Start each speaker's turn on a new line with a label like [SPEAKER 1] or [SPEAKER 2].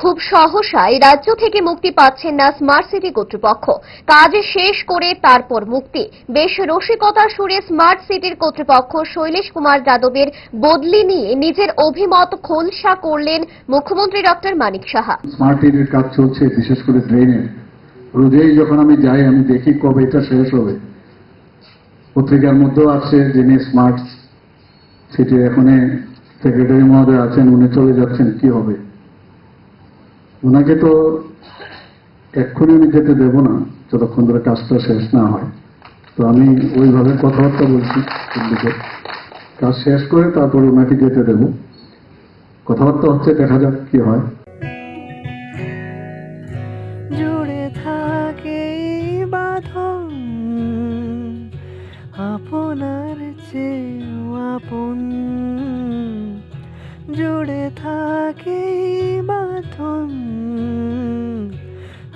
[SPEAKER 1] খুব সহসাই রাজ্য থেকে মুক্তি পাচ্ছেন না স্মার্ট সিটি কর্তৃপক্ষ। কাজ শেষ করে তারপর মুক্তি। বেশ রসিকতার সুরে স্মার্ট সিটির কর্তৃপক্ষ শৈলেশ কুমার যাদবের বদলি নিয়ে নিজের অভিমত খোলসা করলেন মুখ্যমন্ত্রী ডক্টর মানিক সাহা।
[SPEAKER 2] স্মার্ট সিটির কাজ চলছে, বিশেষ করে ড্রেনের রোজেই যখন আমি যাই, আমি দেখি কবে এটা শেষ হবে। পত্রিকার মধ্যেও আছে যিনি স্মার্ট সিটির এখানে সেক্রেটারি মহোদয় আছেন, উনি চলে যাচ্ছেন, কি হবে? ওনাকে তো এক্ষুনি আমি যেতে দেব না, যতক্ষণ ধরে কাজটা শেষ না হয়। তো আমি ওইভাবে কথাবার্তা বলছি দিল্লিতে কাজ শেষ করে তারপর ওনাকে যেতে দেব। কথাবার্তা হচ্ছে, দেখা যাক কি হয়।
[SPEAKER 3] জুড়ে থাকে বাঁধন, আপনার আপন। জুড়ে থাকে বাঁধন